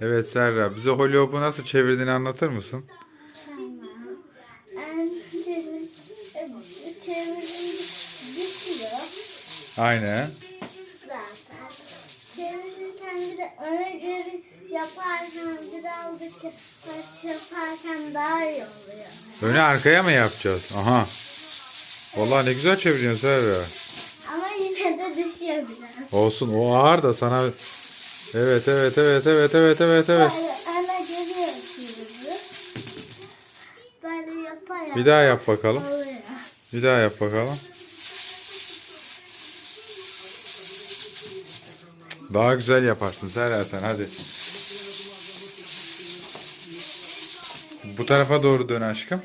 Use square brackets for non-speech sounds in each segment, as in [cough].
Evet Serra bize Holy Hop'u nasıl çevirdiğini anlatır mısın? Tamam. Çevirince bitiyor Aynen. zaten. Çevirirken bir de öne geri yaparken birazcık yaparken daha iyi oluyor. Öne arkaya mı yapacağız? Aha. Vallahi ne güzel çeviriyorsun Serra. Ama yine de düşüyor biraz. Olsun o ağır da sana... Evet evet evet evet evet evet evet. Yapıyoruz. Böyle yapa yapa Bir daha yap bakalım. oluyor. Bir daha yap bakalım. Daha güzel yaparsın Serra sen hadi. Bu tarafa doğru dön aşkım.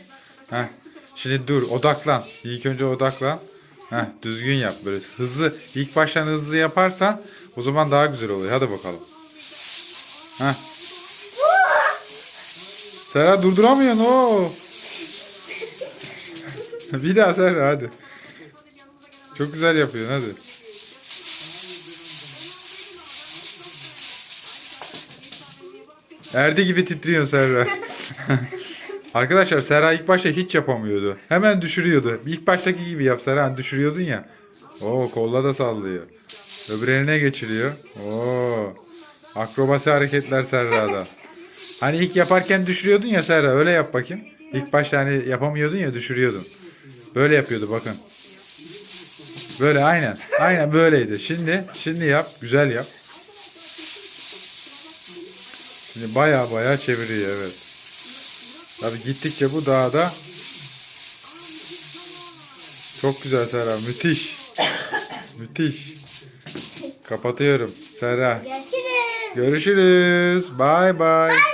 Heh. Şimdi dur odaklan. İlk önce odaklan. Heh, düzgün yap böyle hızlı. İlk baştan hızlı yaparsan o zaman daha güzel oluyor. Hadi bakalım. Heh. Serra durduramıyorsun o. [laughs] Bir daha Serra hadi. Çok güzel yapıyorsun hadi. Erdi gibi titriyorsun Serra. [laughs] Arkadaşlar Serra ilk başta hiç yapamıyordu. Hemen düşürüyordu. İlk baştaki gibi yap Serra. Düşürüyordun ya. Oo kolla da sallıyor. Öbür eline geçiriyor. Oo. Akrobasi hareketler Serra'da. Hani ilk yaparken düşürüyordun ya Serra. Öyle yap bakayım. İlk başta hani yapamıyordun ya düşürüyordun. Böyle yapıyordu bakın. Böyle aynen. Aynen böyleydi. Şimdi şimdi yap. Güzel yap. Şimdi baya baya çeviriyor evet. Tabi gittikçe bu dağda çok güzel Serra. Müthiş. Müthiş. Kapatıyorum. Serra. Görüşürüz. Görüşürüz. Bye bye.